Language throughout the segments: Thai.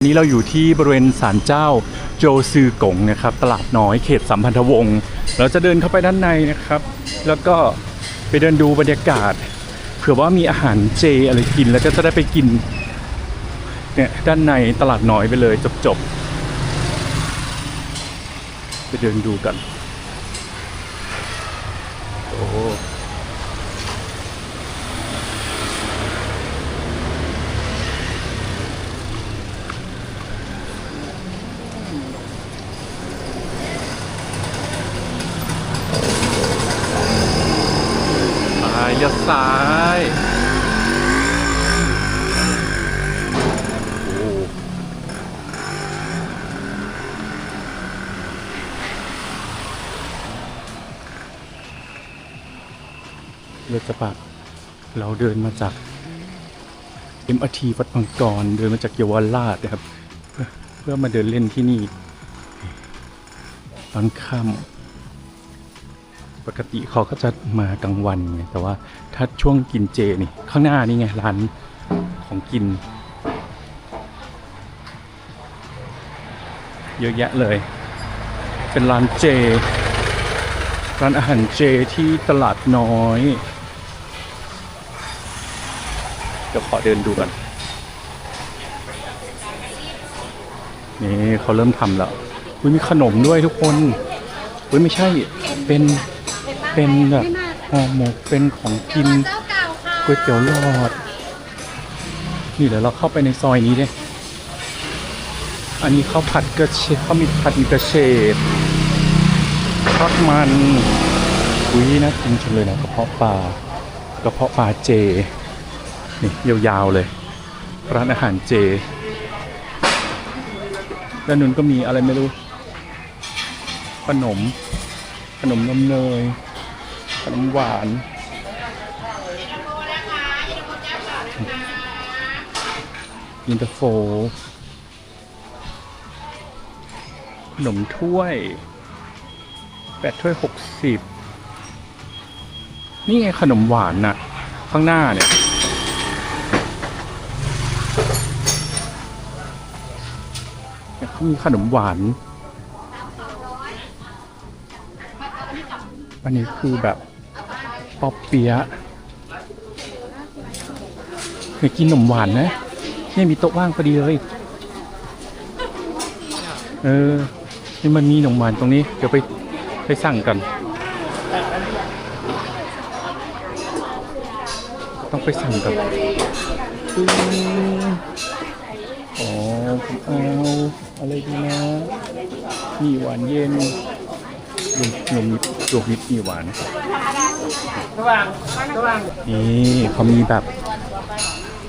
นี้เราอยู่ที่บริเวณศาลเจ้าโจซือกงนะครับ ตลาดน้อยเขตสัมพันธวงศ์เราจะเดินเข้าไปด้านในนะครับ แล้วก็ไปเดินดูบรรยากาศเผื่อว่ามีอาหารเจอะไรกินแล้วก็จะได้ไปกินเนี่ยด้านในตลาดน้อยไปเลยจบๆไปเดินดูกัน โอ้ซ้ายเลี้ยวซ้ายโอ้เลือดจะปากเราเดินมาจาก MRT วัดมังกรเดินมาจากเยาวราชนะครับ เพื่อเพื่อมาเดินเล่นที่นี่ ตอนค่ำ ปกติเขาก็จะมากลางวันไงแต่ว่าถ้าช่วงกินเจนี่ข้างหน้านี่ไงร้านของกิน เยอะแยะเลย เป็นร้านเจ ร้านอาหารเจที่ตลาดน้อย เดี๋ยวขอเดินดูก่อนนี่เขาเริ่มทำแล้วอุ้ยมีขนมด้วยทุกคนอุ้ยไม่ใช่เป็น เป็นแบบห่อหมกเป็นของกินก๋วยเตี๋ยวหลอด นี่เดี๋ยวเราเข้าไปในซอยนี้ดิอันนี้ข้าวผัดกระเฉดข้าวมีผัดกระเฉดทอดมันอุ้ยน่ากินจังเลยนะกระเพาะปลากระเพาะปลาเจ นี่ยาวๆเลย ร้านอาหารเจด้านนู้นก็มีอะไรไม่รู้ ขนม ขนมนมเนย นมหวานยินเตอร์โฟ ขนมถ้วยแปดถ้วยหกสิบนี่ไงขนมหวานน่ะ ข้างหน้าเนี่ยเนี่ยเขามีขนมหวาน อันนี้คือแบบ ปอเปียะอยกินขนมหวานนะเนี่ยมีโต๊ะว่างพอดีเลยเออนี่มันมีขนมหวานตรงนี้ เดี๋ยวไปไปสั่งกัน ต้องไปสั่งกันอ๋อผมเอาอะไรดีนะมีหวานเย็นรวมรวมมิตรรวมมิตรมีหวาน นี่เขามีแบบ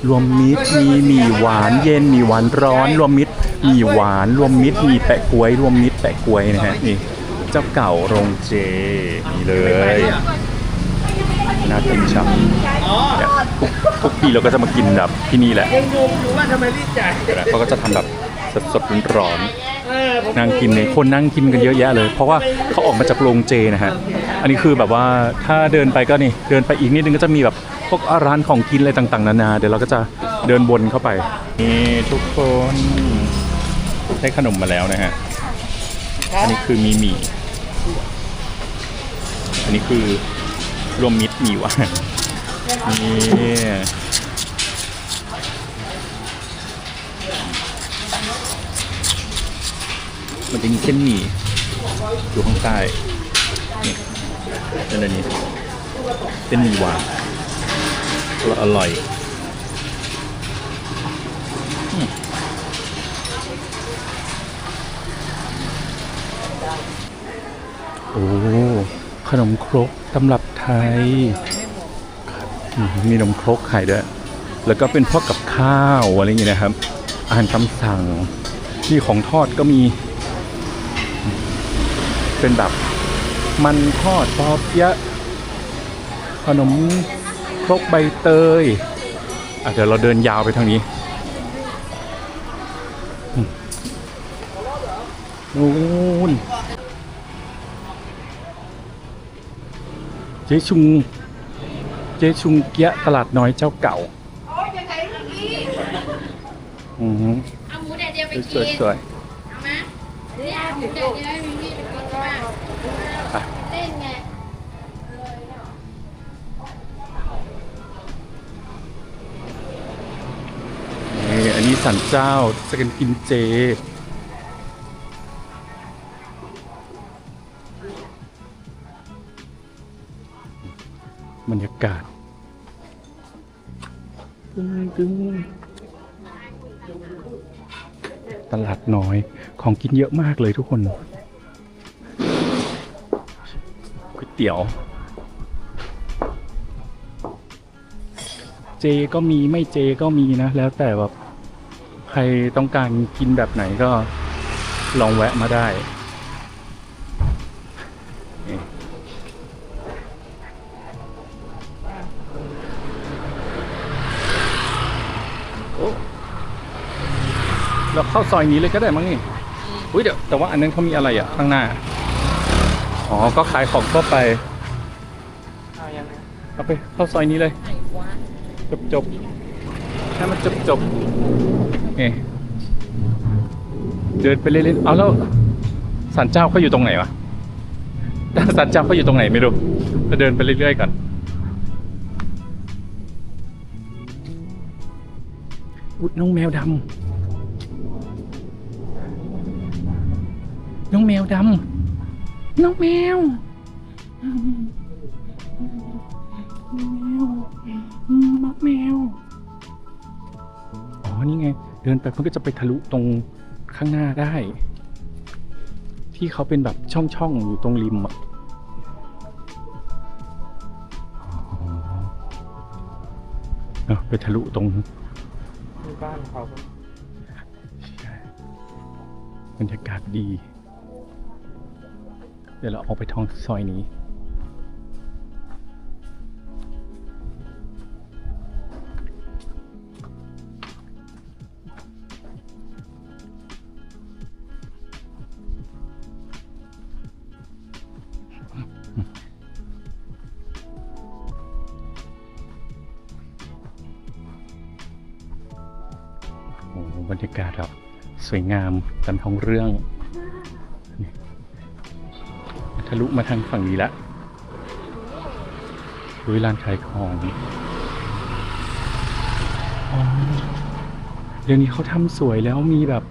รวมมิตรมีหมี่หวานเย็นหมี่หวานร้อน รวมมิตรหมี่หวาน รวมมิตรมีแปะกล้วย รวมมิตรแปะกล้วยนะฮะนี่เจ้าเก่าโรงเจนี่เลยน่ากินช่ำเนี่ยทุกทุกปีเราก็จะมากินแบบที่นี่แหละยังงงอยู่ว่าทำไมรีบจ่ายเขาก็จะทำแบบ สดๆร้อนเออผมๆนั่งกินเนี่ยคนนั่งกินกันเยอะแยะเลย เพราะว่าเขาออกมาจากโรงเจนะฮะอันนี้คือแบบว่าถ้าเดินไปก็นี่เดินไปอีกนิดนึงก็จะมีแบบพวกร้านของกินอะไรต่างๆนานาเดี๋ยวเราก็จะเดินวนเข้าไปนี่ทุกคนได้ขนมมาแล้วนะฮะอันนี้คือมีหมี่อันนี้คือรวมมิตรหมี่หวานนี่ มันจะมีเส้นหมี่อยู่ข้างใต้นี่นั่นอันนี้เส้นหมี่หวานแล้วอร่อยอืมโอ้ขนมครกตำรับไทยอืมมีขนมครกขายด้วย แล้วก็เป็นพวกกับข้าวอะไรอย่างเงี้ยนะครับ อาหารตามสั่งมีของทอดก็มี เป็นแบบมันทอดปอเปี๊ยะขนมครกใบเตยอะเดี๋ยวเราเดินยาวไปทางนี้อืมนู่นเจ๊ชุง เจ๊ชุงเกียะตลาดน้อยเจ้าเก่าโอ้ยยังไงลูกพี่อือหือเอาหมูแดดเดียวไปสกิวยนสวยเอามาเนี่ยเดี๋ยว อันนี้สันเจ้าจะกันกินเจ บรรยากาศตึ้งตึ้งตลาดน้อยของกินเยอะมากเลยทุกคนก๋วยเตี๋ยว เจก็มีไม่เจก็มีนะ แล้วแต่แบบ ใครต้องการกินแบบไหนก็ลองแวะมาได้นี่โอ้เราเข้าซอยนี้เลยก็ได้มั้งนี่อุ้ยเดี๋ยวแต่ว่าอันนั้นเขามีอะไรอะ ข้างหน้า อ๋อ ก็ขายของทั่วไปเอาไปเข้าซอยนี้เลย จบจบๆ ให้มันจบจบๆเอะเดินไปเล่นๆเอาแล้วสันเจ้าเขาอยู่ตรงไหนวะสันเจ้าเขาอยู่ตรงไหนไม่รู้จะเดินไปเรื่อยๆก่อนอุดน้องแมวดำน้องแมวดำน้องแมวอืมมักแมว นี่ไง เดินไปมันก็จะไปทะลุตรงข้างหน้าได้ ที่เขาเป็นแบบช่องๆอยู่ตรงริมอะไปทะลุตรงบ้านเขาบรรยากาศดี เดี๋ยวเราออกไปท้องซอยนี้ สวยงามกันท้องเรื่องทะลุมาทางฝั่งนี้ละดูร้านขายของเดี๋ยวนี้เขาทำสวยแล้วมีแบบ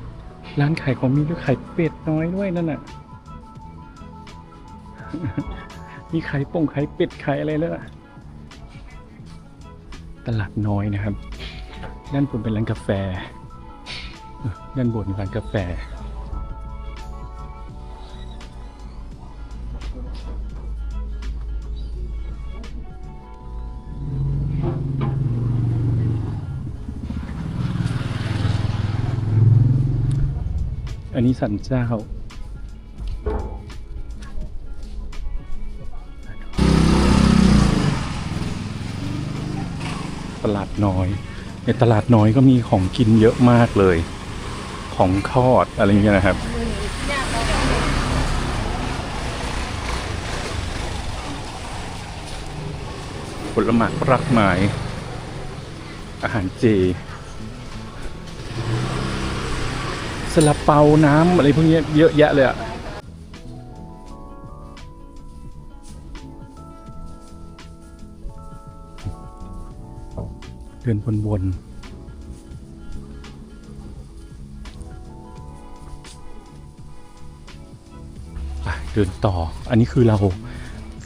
ร้านขายของมีด้วยไข่เป็ดน้อยด้วยนั่นน่ะ มีไข่ป่งไข่เป็ดไข่อะไรแล้วตลาดน้อยนะครับ ด้านบนเป็นร้านกาแฟ ด้านบนร้านกาแฟอันนี้สันเจ้าตลาดน้อย ในตลาดน้อยก็มีของกินเยอะมากเลย ของทอดอะไรอย่างเงี้ยนะครับ ผลไม้รักไม้อาหารเจสลับเปาน้ำอะไรพวกนี้เยอะแยะเลยอะเดินวนๆ เดินต่อ อันนี้คือเรา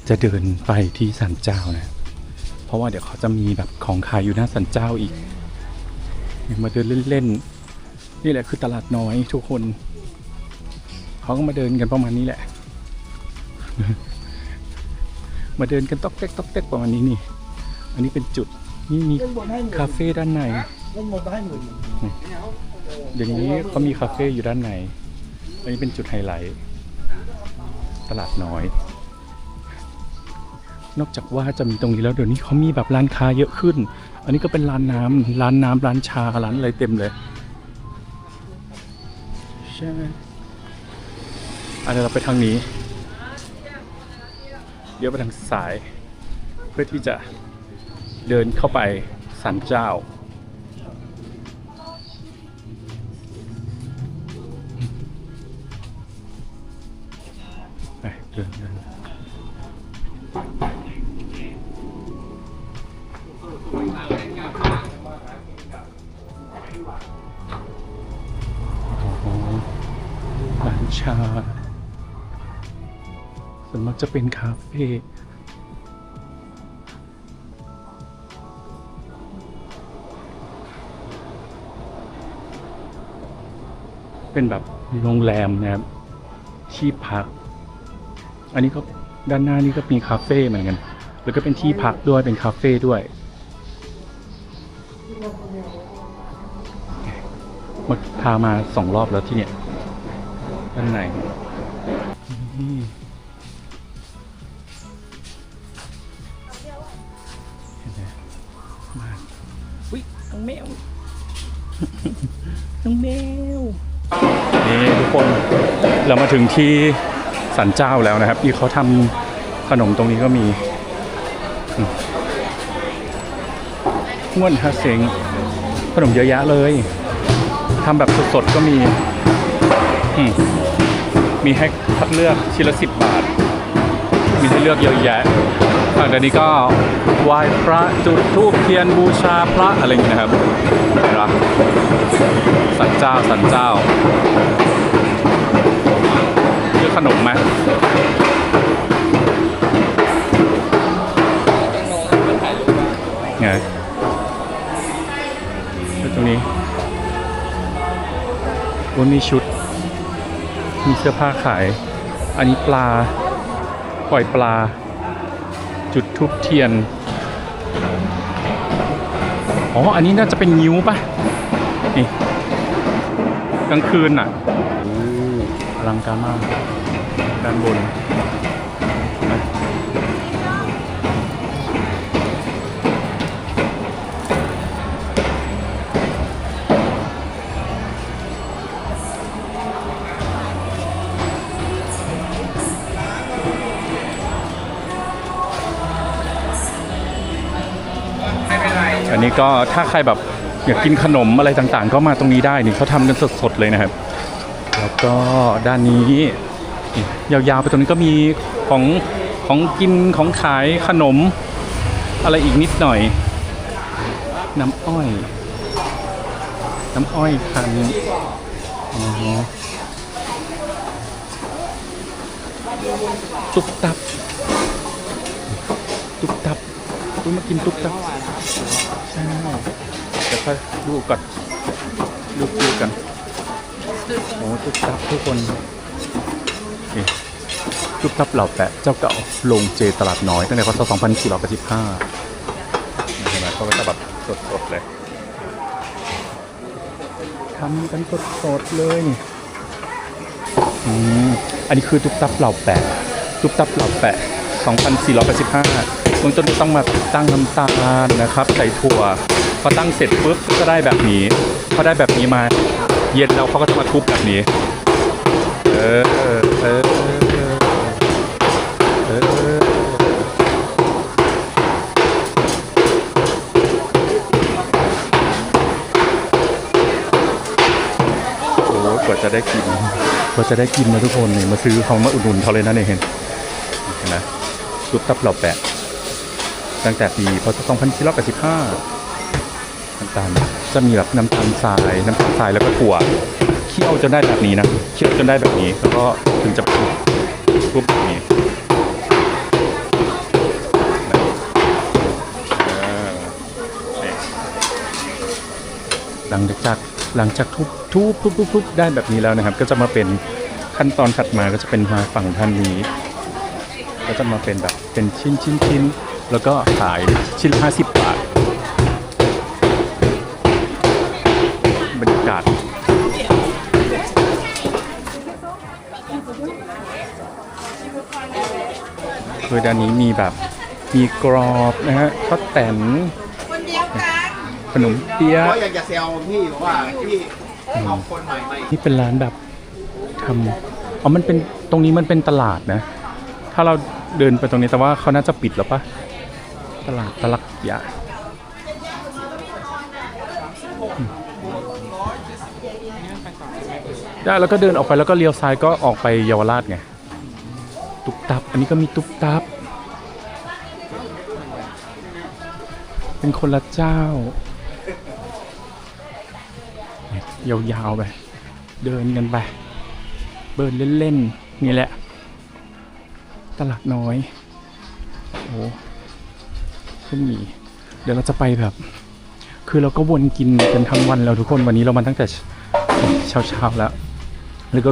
จะเดินไปที่สันเจ้านะ เพราะว่าเดี๋ยวเขาจะมีแบบของขายอยู่หน้าสันเจ้าอีก มาเดินเล่นๆ นี่แหละคือตลาดน้อยทุกคน เขาก็มาเดินกันประมาณนี้แหละ มาเดินกันต๊อกเต๊กต๊อกเต๊กประมาณนี้นี่ อันนี้เป็นจุด นี่มีเล่นบนให้หมื่นคาเฟ่ด้านในเล่นบนให้หมื่นเดี๋ยวนี้เขามีคาเฟ่อยู่ด้านใน อันนี้เป็นจุดไฮไลท์ ตลาดน้อย นอกจากว่าจะมีตรงนี้แล้วเดี๋ยวนี้เขามีแบบร้านค้าเยอะขึ้น อันนี้ก็เป็นร้านน้ำร้านน้ำร้านชาร้านอะไรเต็มเลยใช่อันนี้เราไปทางนี้เดี๋ยวไปทางสาย เพื่อที่จะเดินเข้าไปสันเจ้า เป็นคาเฟ่เป็นแบบโรงแรมนะครับที่พัก อันนี้ก็ด้านหน้านี่ก็มีคาเฟ่เหมือนกัน แล้วก็เป็นที่พักด้วยเป็นคาเฟ่ด้วย มาพามาสองรอบแล้วที่เนี่ยด้านใน แมวนี่ทุกคนเรามาถึงที่สันเจ้าแล้วนะครับที่เขาทำขนมตรงนี้ก็มีมง่วนฮาเซงขนมเยอะแยะเลยทำแบบสดๆก็มีมมีให้คัดเลือกชิ้นละสิบบาท มีให้เลือกเยอะแยะ หลังจากนี้ก็ไหว้พระจุดธูปเทียนบูชาพระอะไรอย่างเงี้นะครับเห็นปะสันเจ้าสันเจ้าคือขนมไหมไงแล้วตรงนี้วันมีชุด มีเสื้อผ้าขาย อันนี้ปลา ปล่อยปลา จุดทุบเทียน อ๋อ อันนี้น่าจะเป็นนิ้วปะนี่กลางคืนอะอลังการมากด้านบน นี้ก็ถ้าใครแบบอยากกินขนมอะไรต่างๆ ก็มาตรงนี้ได้นี่เขาทำกันสดๆเลยนะครับ แล้วก็ด้านนี้ยาวๆไปตรงนี้ก็มีของของกินของขายขนม อะไรอีกนิดหน่อย น้ำอ้อย น้ำอ้อยคันตุ๊กตับ ตุ๊กตับดูมากินตุ๊กตับ ใช่เดี๋ยวค่อยดูก่อนดูดูกันโอ้ตุ๊บตับทุกคนนี่ตุ๊บตับเหล่าแปะเจ้าเก่าลงเจตลาดน้อยตั้งแต่พศ2485เห็นไหมเขาก็จะแบบสดๆเลยทำกันสดๆเลยนี่อืมอันนี้คือตุ๊บตับเหล่าแปะตุ๊บตับเหล่าแปะ2485 เบื้องต้นต้องมาตั้งน้ำตาลนะครับ ใส่ถั่วพอตั้งเสร็จปุ๊บก็ได้แบบนี้พอได้แบบนี้มา เย็นแล้วเขาก็จะมาทุบแบบนี้ เออเออเออกว่าจะได้กินกว่าจะได้กินนะทุกคนเนี่ยมาซื้อเขามาอุดหนุนเขาเลยนะเนี่ยเห็นเห็นไหมซุปตับหล่าแปะ ตั้งแต่ปีพศ2485น้ำตาลจะมีแบบน้ำตาลทรายน้ำตาลทรายแล้วก็ถั่วเคี่ยวจนได้แบบนี้นะเคี่ยวจนได้แบบนี้ แล้วก็ถึงจะทุบทุบแบบนี้หลังจากหลังจากทุบทุบทุบทุบทุบได้แบบนี้แล้วนะครับ ก็จะมาเป็นขั้นตอนถัดมาก็จะเป็นมาฝั่งท่านนี้ ก็จะมาเป็นแบบเป็นชิ้นชิ้นชิ้น แล้วก็ขายชิ้นละห้าสิบบาท บรรยากาศคือด้านนี้มีแบบมีกรอบนะฮะข้าวแตนขนมเปี๊ยะก็อยากจะแซวพี่ว่าพี่เอาคนใหม่มาอีกนี่เป็นร้านแบบทำอ๋อมันเป็นตรงนี้มันเป็นตลาดนะ ถ้าเราเดินไปตรงนี้แต่ว่าเขาน่าจะปิดแล้วปะ ตลาดตลักยะได้แล้วก็เดินออกไปแล้วก็เลี้ยวซ้ายก็ออกไปเยาวราชไงตุ๊กตับ อันนี้ก็มีตุ๊กตับ เป็นคนละเจ้า ยาวๆไป เดินกันไป เบิร์นเล่น ๆ นี่แหละ ตลาดน้อย โอ้ ก็มี เดี๋ยวเราจะไปแบบ คือเราก็วนกินกันทั้งวันแล้วทุกคนวันนี้เรามาตั้งแต่เช้าๆแล้ว แล้วก็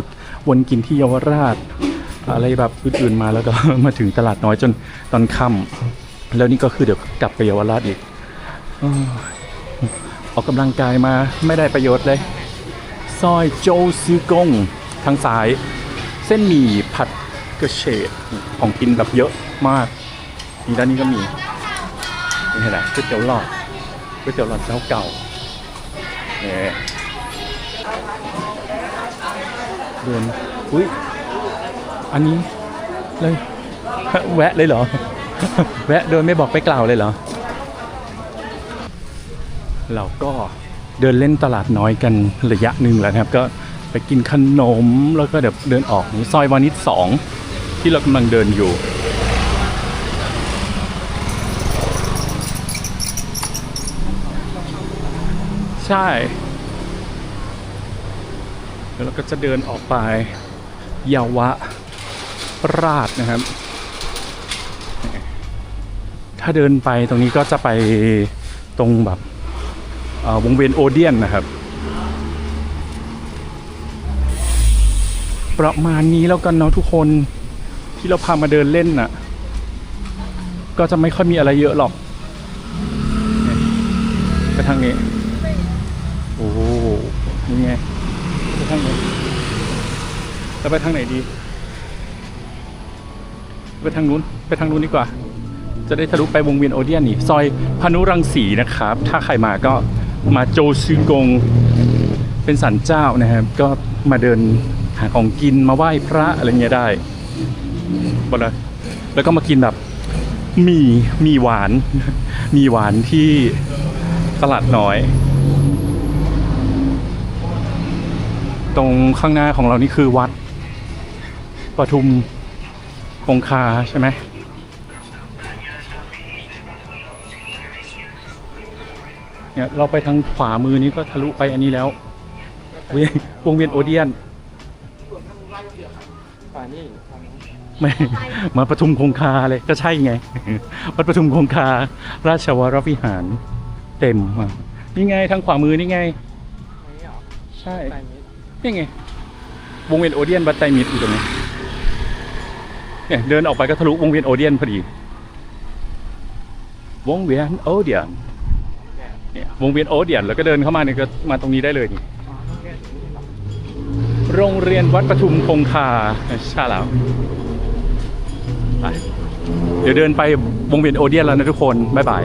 วนกินที่เยาวราช อะไรแบบอื่นๆมาแล้วก็มาถึงตลาดน้อยจนตอนค่ำแล้วนี่ก็คือเดี๋ยวกลับไปเยาวราชอีกออกกำลังกายมาไม่ได้ประโยชน์เลยซอยโจซื้อกงทางซ้าย เส้นหมี่ผัดกระเฉดของกินแบบเยอะมากนี่ด้านนี้ก็มี นี่เห็นไหมก๋วยเตี๋ยวหลอดก๋วยเตี๋ยวหลอดเจ้าเก่าเนี่ยเดินอุ้ยอันนี้เลยแวะเลยเหรอ แวะโดยไม่บอกไปกล่าวเลยเหรอ เราก็เดินเล่นตลาดน้อยกันระยะหนึ่งแล้วนะครับ ก็ไปกินขนมแล้วก็เดี๋ยวเดินออกนี่ซอยวานิชสองที่เรากำลังเดินอยู่ ใช่ แล้วเราก็จะเดินออกไปเยาวะราชนะครับ ถ้าเดินไปตรงนี้ก็จะไปตรงแบบวงเวียนโอเดียนนะครับ ประมาณนี้แล้วกันเนาะทุกคนที่เราพามาเดินเล่นน่ะ ก็จะไม่ค่อยมีอะไรเยอะหรอกไปทางนี้ นี่ไงไปทางนี้จะไปทางไหนดี ไปทางนู้น ไปทางนู้นดีกว่า จะได้ทะลุไปวงเวียนโอเดียนนี่ ซอยพานุรังสีนะครับ ถ้าใครมาก็มาโจซือกง เป็นสันเจ้านะครับ ก็มาเดินหาของกินมาไหว้พระอะไรเงี้ยได้หมดเลแล้วก็มากินแบบมีมีหวาน มีหวานที่ตลาดน้อย ตรงข้างหน้าของเรานี่คือวัดปทุมคงคาใช่ไหมเนี่ยเราไปทางขวามือนี้ก็ทะลุไปอันนี้แล้วเวียนวงเวียนโอเดียนไม่มาปทุมคงคาเลยก็ใช่ไงวัดปทุมคงคา ราชวรวิหาร เต็มนี่ไงทางขวามือนี่ไงใช่ นี่ไง วงเวียนโอเดียนวัดไตมิตรอยู่ตรงนี้เนี่ยเดินออกไปก็ทะลุวงเวียนโอเดียนพอดี วงเวียนโอเดียนเนี่ยวงเวียนโอเดียนแล้วก็เดินเข้ามาเนี่ยก็มาตรงนี้ได้เลยนี่โรงเรียนวัดปทุมคงคาใช่แล้วไปเดี๋ยวเดินไปวงเวียนโอเดียนแล้วนะทุกคน บ๊ายบาย